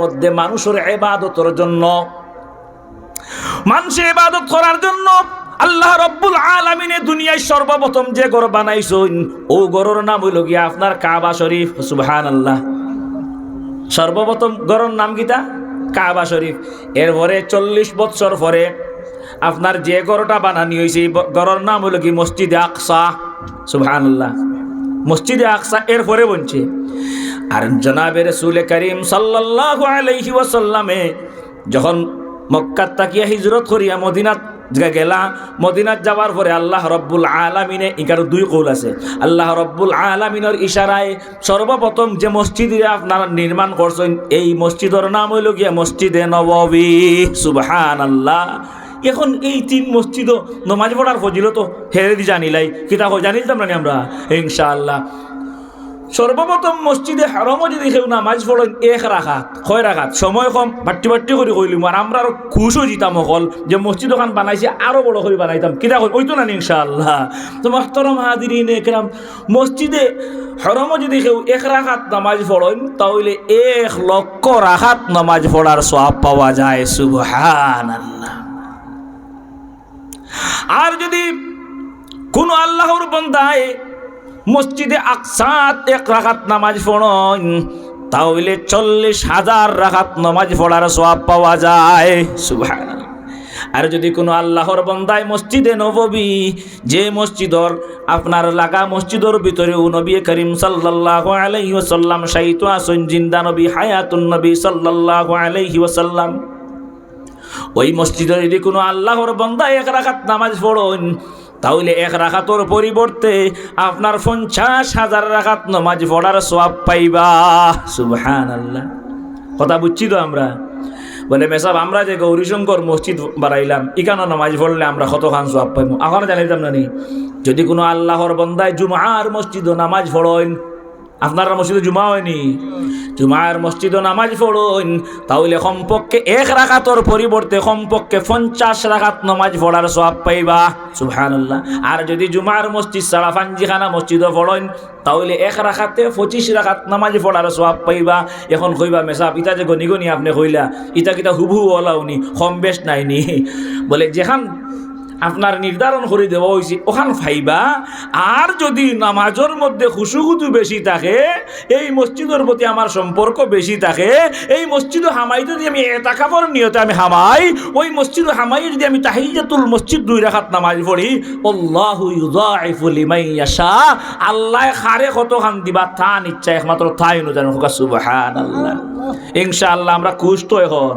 মধ্যে মানুষের এবাদতের জন্য, মানুষের এবাদত করার জন্য আল্লাহ রব্বুল আলামিনে দুনিয়ায় সর্বপ্রথম যে ঘর বানাইছেন, ও ঘরের নাম হইল গিয়া আপনার কাবা শরীফ। সুবহান আল্লাহ সর্বপ্রথম ঘরের নাম গীতা কাবা শরীফ। এরপরে চল্লিশ বৎসর পরে আপনার যে গড়টা বানানি হয়েছে গড়ের নাম হলো কি মসজিদে আকসা। সুবহান আল্লাহ মসজিদে আকসা এরপরে বলছে আর জনাবের রসুল করিম সাল্লাল্লাহু আলাইহি ওয়াসাল্লামে যখন মক্কাত তাকিয়া হিজরত করিয়া মদিনাত গেলা, মদিনাত যাওয়ার পরে আল্লাহ রব্বুল আলামিনে ইকার দুই কৌল আছে। আল্লাহ রব্বুল আলামিনের ইশারায় সর্বপ্রথম যে মসজিদে আপনারা নির্মাণ করছেন, এই মসজিদের নাম হইল গিয়া মসজিদে নববী। সুবহান আল্লাহ এখন এই তিন মসজিদ নমাজ পড়ার ফজিলত হেরে দি জানিলাই। কিতা হয় জানিতাম না আমরা? ইনশাআল্লাহ। সর্বপ্রথম মসজিদে হারমও যদি কেউ নামাজ পড়েন এক রাখাত, ছয় রাখাত, সময় কম, বাট্টি বাট্টি করে কইলিম। আর আমরা আরও খুশও জিতাম অকল, যে মসজিদ ওখান বানাইছে, আরও বড় করে বানাইতাম। কিতা কই ওই তো না ইনশাআল্লাহ? তো মাস্তরম হাদিরিন একরাম, মসজিদে হরমও যদি কেউ এক রাখাত নামাজ পড়েন, তাহলে এক লক্ষ রাখাত নামাজ পড়ার সব পাওয়া যায় সুবহান আল্লাহ আর যদি কোন আল্লাহর বন্দায় মসজিদে আকসাত এক রাখাত নামাজ পড়ন, তাহলে চল্লিশ হাজার রাখাত নামাজ পড়ার সব পাওয়া যায়। সুবহানাল্লাহ। আর যদি কোনো আল্লাহর বন্দায় মসজিদে নববী, যে মসজিদর, আপনার লাগা মসজিদর ভিতরে ও নবী করিম আলাইহি ওয়াসাল্লাম শাহিত আসন জিন্দা নবী, হায়াতুন নবী সাল্লাল্লাহু আলাইহি ওয়াসাল্লাম। ওই মসজিদে যদি কোনো আল্লাহর বন্দা এক রাখাত নামাজ পড়ুন, তাহলে এক রাখাতর পরিবর্তে আপনার পঞ্চাশ হাজার রাখাত নামাজ পড়ার সব পাইবা। সুবহান আল্লাহ কথা বুঝছি তো আমরা? বলে মেসাব আমরা যে গৌরীশঙ্কর মসজিদ বাড়াইলাম ইকানো নামাজ পড়লে আমরা কত খান সব পাইব এখন জানিতাম না নি যদি কোনো আল্লাহর বন্দায় জুমার মসজিদ নামাজ পড়েন আপনারা মসজিদে জুমা হয়নি। জুমার মসজিদে নামাজ পড়ুন, তাহলে কমপক্ষে এক রাখাতর পরিবর্তে কমপক্ষে পঞ্চাশ রাখাত নামাজ পড়ার সব পাইবা। সুবহানাল্লাহ। আর যদি জুমার মসজিদ সারা ফাঞ্জিখানা মসজিদও পড়েন, তাহলে এক রাখাতে পঁচিশ রাখাত নামাজ পড়ার সব পাইবা। এখন কইবা মেসাব ইতা যে গনি গনি আপনি কইলা ইটা কিটা হুবহু ওলাওনি কম বেশ নাইনি। বলে যেখান আপনার নির্ধারণ করে দেওয়া হয়েছে, ওখান ফাইবা। আর যদি নামাজের মধ্যে খুশুগুতু বেশি থাকে, এই মসজিদের প্রতি আমার সম্পর্ক বেশি থাকে, এই মসজিদ হামাই যদি আমি এটা এতাকাবর নিয়তে আমি হামাই, ওই মসজিদ হামাই যদি আমি তাহিজাতুল মসজিদ দুই রাখাত নামাজ পড়ি, আল্লাহু ইউযাইফু লিমান ইয়াশা। আল্লাহ খারে কত খান দিবা তা নিচ্ছা একমাত্র তাই নো জানো সুবহানাল্লাহ। ইনশাআল্লাহ আমরা তো এখন।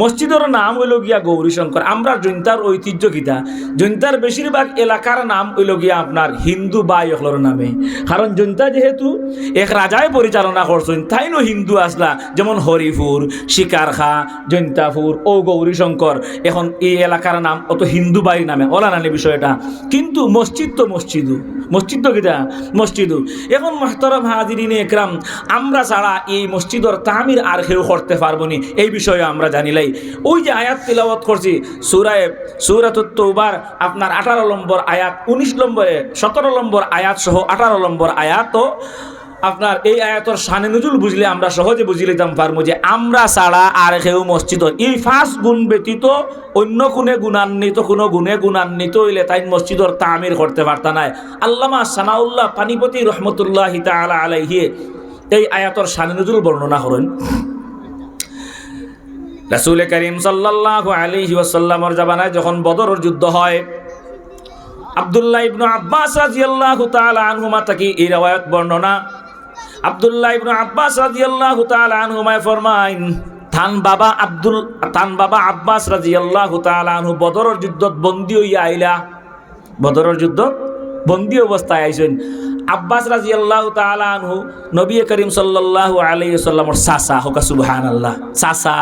মসজিদের নাম হইল গিয়া গৌরীশঙ্কর আমরা জৈন্তার ঐতিহ্য গীতা জৈন্তার বেশিরভাগ এলাকার নাম হইল গিয়া আপনার হিন্দু বা ইহলর নামে। কারণ জৈন্তা যেহেতু এক রাজায় পরিচালনা করছেন তাই নো হিন্দু আসলা যেমন হরিপুর শিকারখা জৈন্তাপুর ও গৌরীশঙ্কর এখন এই এলাকার নাম, অত হিন্দু বাড়ি নামে। ওলা নানি বিষয়টা কিন্তু মসজিদ তো মসজিদু মসজিদ তো মসজিদু এখন মাহতরম হাজিরিনে একরাম, আমরা ছাড়া এই মসজিদর তামির আর কেউ করতে পারব নি, এই বিষয়ে আমরা জানিলাই ওই যে আয়াত তিলাবত করছি সুরায় সুরাত তৌবার আপনার আঠারো নম্বর আয়াত, উনিশ নম্বরে সতেরো নম্বর আয়াত সহ আঠারো নম্বর আয়াত আপনার এই আয়াতর শানে নজুল বুঝলে আমরা সহজে বুঝে নিতাম পারব যে আমরা ছাড়া আর কেউ মসজিদ এই ফার্স্ট গুণ ব্যতীত অন্য কোনে গুণান্বিত, কোনো গুণে গুণান্বিত হইলে তাই মসজিদর তামির করতে পারত নাই। আল্লামা সানাউল্লাহ পানিপতি রহমতুল্লাহ তালা আলাইহিয়ে এই আয়াতর শানে নজুল বর্ণনা করেন। রাসুল করিম সাল্লাহ আলাইহি ওয়াসাল্লামর জামানায় যখন বদরের যুদ্ধ হয়, আব্দুল্লাহ ইবনু আব্বাস রাদিয়াল্লাহু তাআলা আনহুমা তাকি এই riwayat বর্ণনা আব্দুল্লাহ ইবনু আব্বাস রাদিয়াল্লাহু তাআলা আনহুমা ফরমাইন, থান বাবা আব্দুল, থান বাবা আব্বাস রাদিয়াল্লাহু তাআলা আনহু বদরের যুদ্ধত বন্দী হইয়া আইলা। বদরের যুদ্ধত বন্দী অবস্থায় আইছেন। আব্বাস রাজি আল্লাহ আনহু নবী করিম সাল্লাল্লাহু আলাইহি সাল্লামর সাসা হোকা সুবহান আল্লাহ সাসা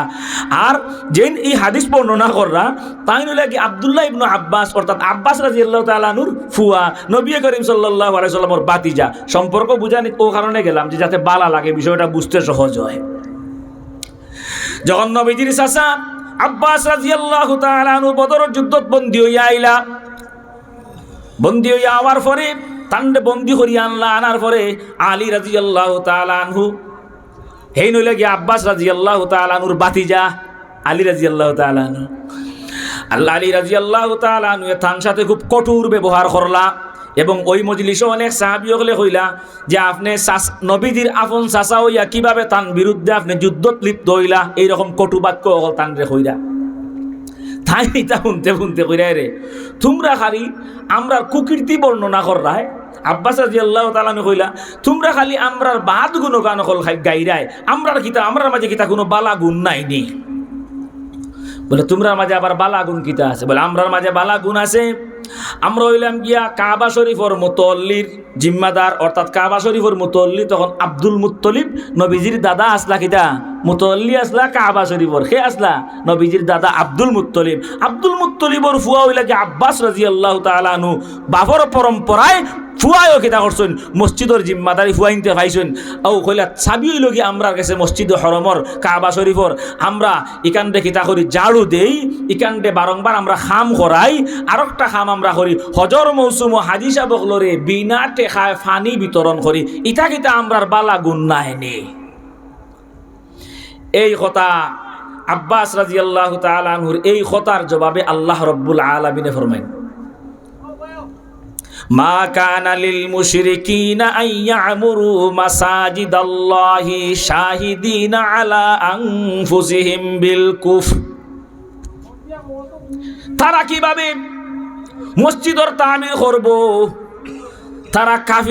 আর যেন এই হাদিস বর্ণনা কররা তাই নইলে কি আবদুল্লাহ ইবনু আব্বাস, অর্থাৎ আব্বাস রাজি আল্লাহ তালানুর ফুয়া নবী করিম সাল্লাল্লাহু আলাইহি সাল্লামর বাতিজা সম্পর্ক বুঝানি ও কারণে গেলাম যে যাতে বালা লাগে, বিষয়টা বুঝতে সহজ হয়। যখন নবীজির সাসা আব্বাস রাজিয়াল্লাহু তাআলা আনহু বদর যুদ্ধত বন্দী হইয়া আইলা, বন্দী হইয়া আওয়ার পরে তান্ডে বন্দী করিয়া আনলা, আনার পরে আলী রাজিয়াল্লাহু তাআলা আনহু। হেই নইলে গিয়া আব্বাস রাজিয়াল্লাহু তাআলা আনহুর বাতিজা আলী রাজিয়াল্লাহু তাআলা আনহু। আল্লাহ আলী রাজিয়াল্লাহু তাআলা আনহু থান সাথে খুব কঠোর ব্যবহার করলা এবং ওই মজলিসও অনেক সাহাবিয়কলে কইলা যে আপনি নবীজির আপন চাচা হইয়া কীভাবে তান বিরুদ্ধে আপনি যুদ্ধত লিপ্ত হইলা, এইরকম কটু বাক্য অকল তান রে কইরা তাই এটা শুনতে শুনতে কইরাই রে, তোমরা খালি আমরা কুকীর্তি বর্ণনা কররাই আব্বাস কইলা, তোমরা খালি আমরার বাদ গুণ গান হল খাই গাইরাই আমরার কিতা আমরার মাঝে কিতা কোনো বালা গুণ নাই নি। বলে তোমরা মাঝে আবার বালা গুণ কিতা আছে? বলে, আমরার মাঝে বালা গুণ আছে। আমরা হইলাম গিয়া কাবা শরীফর মুতল্লির জিম্মাদার। অর্থাৎ কাবা শরীফর মুতল্লি তখন আব্দুল মুত্তলিব, নবীজির দাদা আসলা কিতা? মুতল্লি আসলা কাবা শরীফর, সে আসলা নবীজির দাদা আব্দুল মুত্তলিব। আব্দুল মুত্তলিবর ফুয়া হইলা কি আব্বাস রাজি আল্লাহ তালানু বাবর পরম্পরায় ফুয়াইও কিতা করছেন, মসজিদর জিম্মাদারি ফুয়াইনতে পাইছেন। ও কইলা চাবি হইল কি আমরার কাছে মসজিদ হরমর, কাবা শরীফর, আমরা ইকানডে কিতা করি জাড়ু দেই ইকানডে বারংবার আমরা খাম করাই আর একটা খাম আমরা করি, হজর মৌসুম হাজি সাবকলরে বিনা টেকায় ফানি বিতরণ করি ইটা কিতা আমরার বালা গুণ নাহেনি এই কথা আব্বাস রাজি আল্লাহ তালুর এই কথার জবাবে আল্লাহ রব্বুল আলমিনে ফরমাইন। মা কানা লিল মুশরিকিনা আন ইয়ামুরু মাসাজিদাল্লাহি শাহিদিনা আলা আনফুসিহিম বিল কুফর তারা কীভাবে মসজিদর তামির করব? তারা কাফি